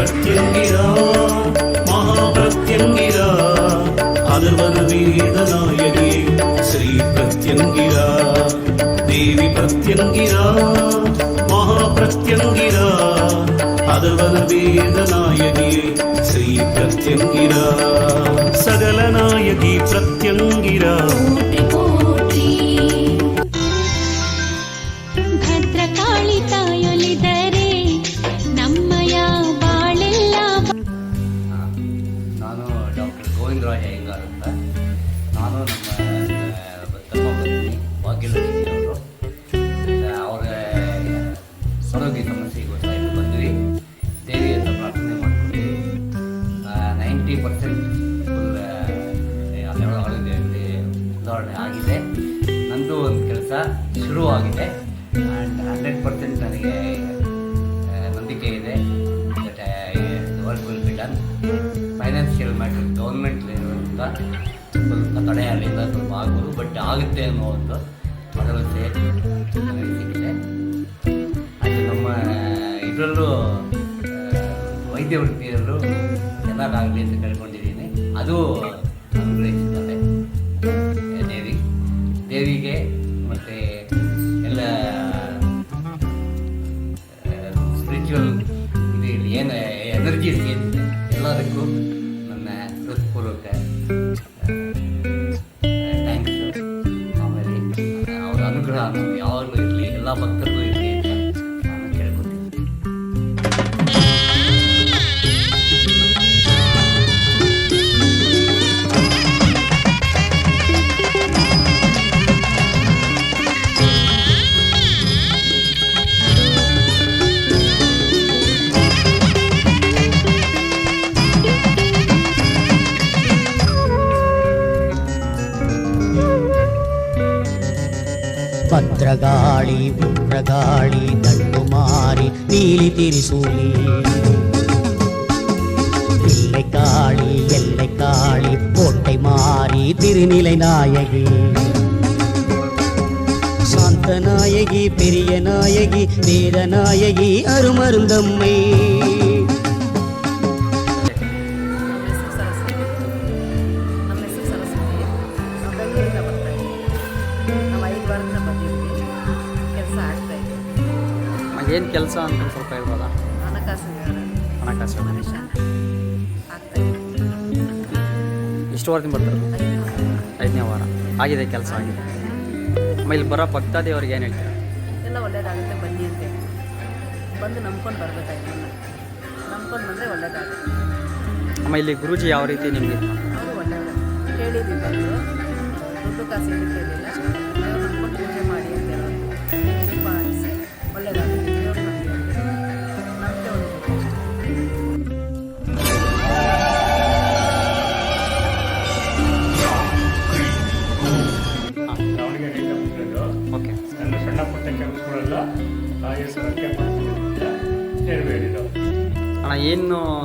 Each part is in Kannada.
பிரத்யங்கிரா மகா பிரத்யங்கிரா அதர்வன வேதநாயகி ஸ்ரீ பிரத்யங்கிரா தேவி பிரத்யங்கிரா மகா பிரத்யங்கிரா அதர்வன வேதநாயகி ஸ்ரீ பிரத்யங்கிரா சகலநாயகி பிரத்யங்கிரா. ನಮ್ಮ ತಮ್ಮ ಪತ್ನಿ ಭಾಗ್ಯಲಕ್ಷ್ಮಿ ಅವರು ದೇವಿ ಅಂತ ಪ್ರಾರ್ಥನೆ ನೈಂಟಿ ಪರ್ಸೆಂಟ್ ಫುಲ್ ಆಗಿದೆ ನಂದು ಒಂದು ಕೆಲಸ ಶುರುವಾಗಿದೆ ಆ್ಯಂಡ್ ಹಂಡ್ರೆಡ್ ಪರ್ಸೆಂಟ್ ನನಗೆ ನಂಬಿಕೆ ಇದೆ ವರ್ಕ್ ವಿಲ್ ಫೈನಾನ್ಷಿಯಲ್ ಗೌರ್ಮೆಂಟ್ ಸ್ವಲ್ಪ ತಡೆ ಅಲ್ಲಿಂದ ಸ್ವಲ್ಪ ಆಗ್ಬೋದು ಬಟ್ ಆಗುತ್ತೆ ಅನ್ನೋ ಒಂದು ಭರವಸೆ ಸಿಕ್ಕಿದೆ. ಹಾಗೆ ನಮ್ಮ ಇದರಲ್ಲೂ ವೈದ್ಯ ವೃತ್ತಿಯಲ್ಲೂ ಚೆನ್ನಾಗಾಗಲಿ ಅಂತ ಕೇಳ್ಕೊಂಡಿದ್ದೀನಿ. ಅದು ಅನುಗ್ರಹಿಸಿದ್ದಾರೆ ದೇವಿ, ದೇವಿಗೆ ಮತ್ತು ಎಲ್ಲ ಸ್ಪಿರಿಚುವಲ್ ಇದು ಏನು ಎನರ್ಜಿ ಏನಿದೆ ಎಲ್ಲದಕ್ಕೂ ಭದ್ರಗಾಳಿ ವಿಪ್ರಗಾಳಿ ದಂಡು ಮಾರಿ ನೀಲಿ ತಿರಿಸೂಲಿ இல்லை காளி எல்லை காளி கோட்டை மாறி திருநிலை நாயகி சாந்த நாயகி பெரிய நாயகி வேத நாயகி அருமருந்தம்மை ಏನು ಕೆಲಸ ಅಂತ ಸ್ವಲ್ಪ ಹೇಳ್ಬೋದಾ ಹಣಕಾಸು ಹಣಕಾಸು ಎಷ್ಟು ವಾರದಿಂದ ಬರ್ತಾರೆ. ಐದನೇ ವಾರ. ಆಗಿದೆ ಕೆಲಸ ಆಗಿದೆ. ಆಮೇಲೆ ಇಲ್ಲಿ ಬರೋ ಅವ್ರಿಗೆ ಏನು ಹೇಳ್ತೀರಾ? ಎಲ್ಲ ಒಳ್ಳೇದಾಗುತ್ತೆ ಬನ್ನಿ ಅಂತ ಬಂದು ನಂಬ್ಕೊಂಡು ಬರ್ಬೇಕಾಯ್ತು ನಂಬ್ಕೊಂಡು ಬಂದರೆ ಒಳ್ಳೇದಾಗುತ್ತೆ. ಆಮೇಲೆ ಇಲ್ಲಿ ಗುರುಜಿ ಯಾವ ರೀತಿ ನಿಮಗೆ? ಅವರು ಒಳ್ಳೆಯವರು. ಕೇಳಿದ್ವಿ ಬಂದು. ದುಡ್ಡು ಕಾಸು ಕೇಳಿಲ್ಲ. ನಂಬ್ಕೊಂಡು ಪೂಜೆ ಮಾಡಿ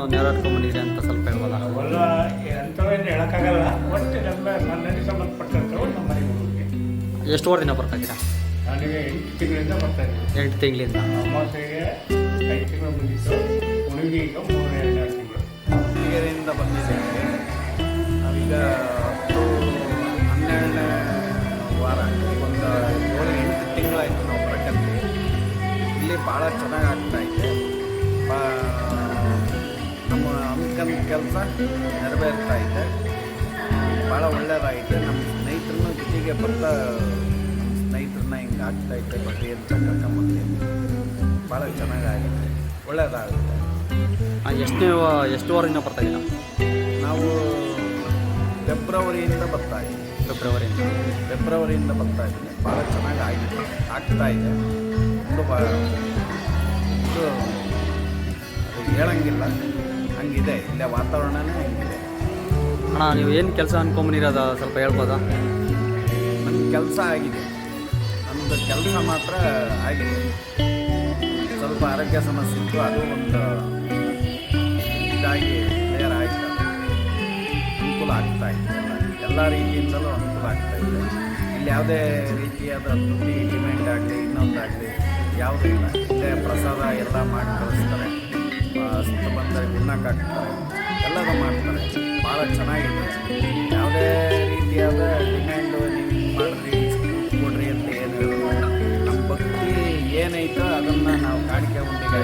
ಏನು ನೆರವೇರ್ಕೊಂಬಂದಿದೆ ಅಂತ ಸ್ವಲ್ಪ ಹೇಳ್ಬೋದಾ? ಅವೆಲ್ಲ ಹೇಳೋಕ್ಕಾಗಲ್ಲ. ಒಟ್ಟು ನಮ್ಮ ನನ್ನಲ್ಲಿ ಸಂಬಂಧಪಟ್ಟಂಥವು ನಮ್ಮ ಮನೆಗೆ ಹೋಗಿ. ಎಷ್ಟು ವಾರದಿಂದ ಬರ್ತಾ ಇದ್ದೀರಾ? ನನಗೆ ಎಂಟು ತಿಂಗಳಿಂದ ಬರ್ತಾ ಇದ್ದೀನಿ. ಎಂಟು ತಿಂಗಳಿಂದ? ಅಮಾವಾಸ್ಯೆಗೆ ಐದು ತಿಂಗಳು ಬಂದಿತ್ತು ಹುಡುಗಿ ಈಗ ಮೂರು ಎರಡು ತಿಂಗಳು. ದಾವಣಗೆರೆಯಿಂದ ಬಂದಿದ್ದೇವೆ ನಾವೀಗ ಹತ್ತು ಹನ್ನೆರಡನೇ ವಾರ ಒಂದು ಏಳು ಎಂಟು ತಿಂಗಳಾಯಿತು ನಾವು ಇಲ್ಲಿ ಭಾಳ ಚೆನ್ನಾಗಿ ಆಗ್ತಾ ಇದೆ. ನಮ್ಮ ಅನ್ಕಂದ ಕೆಲಸ ನೆರವೇರ್ತಾ ಇದೆ. ಭಾಳ ಒಳ್ಳೆಯದಾಗಿದೆ ನಮ್ಮ ಸ್ನೇಹಿತರನ್ನ ಜೊತೆಗೆ ಬರ್ತಾ ಸ್ನೇಹಿತರನ್ನ ಹಿಂಗೆ ಆಗ್ತಾ ಇದ್ದೆ ಬಟ್ಟೆ ಅಂತ ಕರ್ಕೊಂಬಂದು. ಭಾಳ ಚೆನ್ನಾಗಾಗುತ್ತೆ ಒಳ್ಳೆಯದಾಗುತ್ತೆ ಆ, ಎಷ್ಟನೇ ಎಷ್ಟು ವಾರದಿಂದ ಬರ್ತಾ ಇದ್ದೀರಾ? ನಾವು ಫೆಬ್ರವರಿಯಿಂದ ಬರ್ತಾ ಇದ್ದೀವಿ. ಫೆಬ್ರವರಿಯಿಂದ. ಫೆಬ್ರವರಿಯಿಂದ ಬರ್ತಾ ಇದ್ದೀನಿ ಭಾಳ ಚೆನ್ನಾಗಿ ಆಗಿದೆ ಆಗ್ತಾ ಇದೆ. ತುಂಬ ಭಾಳ ಇದು ಹೇಳಂಗಿಲ್ಲ. ಹಂಗಿದೆ ಇಲ್ಲೇ ವಾತಾವರಣನೇ ಹಂಗಿದೆ. ಅಣ್ಣ ನೀವು ಏನು ಕೆಲಸ ಅನ್ಕೊಂಬನಿರೋದ ಸ್ವಲ್ಪ ಹೇಳ್ಬೋದಾ? ನನ್ನ ಕೆಲಸ ಆಗಿದೆ. ನಮ್ಮದು ಕೆಲಸ ಮಾತ್ರ ಆಗಿದೆ. ಸ್ವಲ್ಪ ಆರೋಗ್ಯ ಸಮಸ್ಯೆ ಇತ್ತು ಅದು ಒಂದು ಇದಾಗಿ ಕ್ಲಿಯರ್ ಆಯ್ತು. ಅನುಕೂಲ ಆಗ್ತಾ ಇದೆ. ಎಲ್ಲ ಎಲ್ಲ ರೀತಿಯಿಂದಲೂ ಅನುಕೂಲ ಆಗ್ತಾ ಇದೆ. ಇಲ್ಲಿ ಯಾವುದೇ ರೀತಿಯಾದ ದುಡ್ಡಿ ಡಿಮ್ಯಾಂಡ್ ಆಗಲಿ ಇನ್ನೊಂದಾಗಲಿ ಯಾವುದೂ ಇಲ್ಲ. ಇಲ್ಲೇ ಪ್ರಸಾದ ಎಲ್ಲ ಮಾಡಿ ಕಳಿಸ್ತಾರೆ. ಸುತ್ತ ಬಂದರೆ ಉಣ್ಣಕ್ಕೆ ಹಾಕ್ತಾರೆ ಎಲ್ಲದ ಮಾಡ್ತಾರೆ. ಭಾಳ ಚೆನ್ನಾಗಿದೆ. ಯಾವುದೇ ರೀತಿಯಾದ ಡಿಮ್ಯಾಂಡು ನೀವು ಮಾಡಿರಿ ಕೊಡ್ರಿ ಅಂತ ಏನು ನಮ್ಮ ಭಕ್ತಿ ಏನೈತೋ ಅದನ್ನು ನಾವು ಕಾಣಿಕೆ ಉಂಡಿಗೆ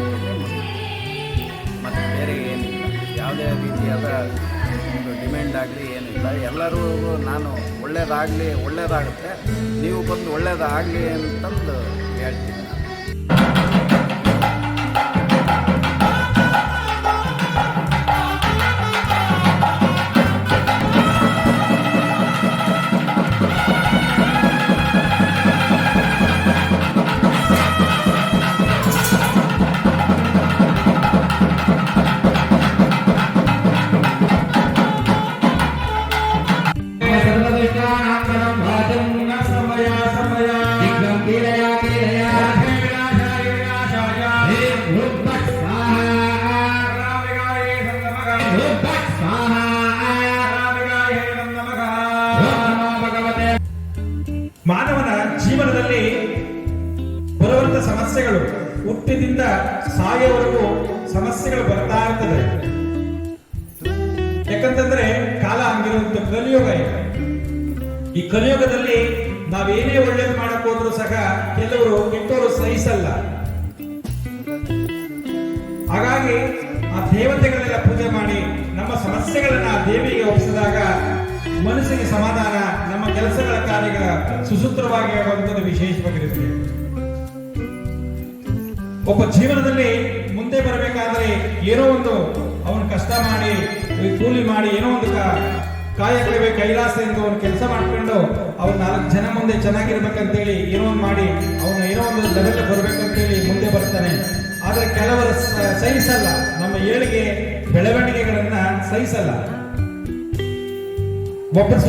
ಮತ್ತು ಬೇರೆ ಏನಿಲ್ಲ. ಯಾವುದೇ ರೀತಿಯಾದ ಒಂದು ಡಿಮ್ಯಾಂಡ್ ಆಗಲಿ ಏನಿಲ್ಲ. ಎಲ್ಲರೂ ನಾನು ಒಳ್ಳೇದಾಗಲಿ ಒಳ್ಳೆಯದಾಗುತ್ತೆ ನೀವು ಬಂದು ಒಳ್ಳೇದಾಗಲಿ ಅಂತಂದು ಹೇಳ್ತೀನಿ. ಹುಟ್ಟಿದಿಂದ ಸಾಯೋವರೆಗೂ ಸಮಸ್ಯೆಗಳು ಬರ್ತಾ ಇರ್ತದೆ. ಯಾಕಂತಂದ್ರೆ ಕಾಲ ಹಂಗಿರುವಂತ ಕಲಿಯುಗ ಇದೆ ಈ ಕಲಿಯುಗದಲ್ಲಿ ನಾವೇನೇ ಒಳ್ಳೇದು ಮಾಡಕ್ ಹೋದ್ರು ಸಹ ಕೆಲವರು ಕೆಟ್ಟವರು ಸಹಿಸಲ್ಲ. ಹಾಗಾಗಿ ಆ ದೇವತೆಗಳೆಲ್ಲ ಪೂಜೆ ಮಾಡಿ ನಮ್ಮ ಸಮಸ್ಯೆಗಳನ್ನ ದೇವಿಗೆ ಒಪ್ಪಿಸಿದಾಗ ಮನಸ್ಸಿಗೆ ಸಮಾಧಾನ, ನಮ್ಮ ಕೆಲಸಗಳ ಕಾರ್ಯಗಳ ಸುಸೂತ್ರವಾಗಿ ಆಗುವಂಥದ್ದು ವಿಶೇಷವಾಗಿರುತ್ತೆ ಒಬ್ಬ ಜೀವನದಲ್ಲಿ ಮುಂದೆ ಬರಬೇಕಾದ್ರೆ ಏನೋ ಒಂದು ಅವನು ಕಷ್ಟ ಮಾಡಿ ಕೂಲಿ ಮಾಡಿ, ಏನೋ ಒಂದು ಕಾಯಕವೇ ಕೈಲಾಸ ಎಂದು ಅವನು ಕೆಲಸ ಮಾಡ್ಕೊಂಡು ಅವ್ನು ನಾಲ್ಕು ಜನ ಮುಂದೆ ಚೆನ್ನಾಗಿರ್ಬೇಕಂತೇಳಿ ಏನೋ ಒಂದು ಮಾಡಿ, ಅವನು ಏನೋ ಒಂದು ಲೆವೆಲ್ ಬರ್ಬೇಕಂತೇಳಿ ಮುಂದೆ ಬರ್ತಾನೆ. ಆದ್ರೆ ಕೆಲವರು ಸಹಿಸಲ್ಲ. ನಮ್ಮ ಏಳಿಗೆ ಬೆಳವಣಿಗೆಗಳನ್ನ ಸಹಿಸಲ್ಲ. ಒಬ್ಬರು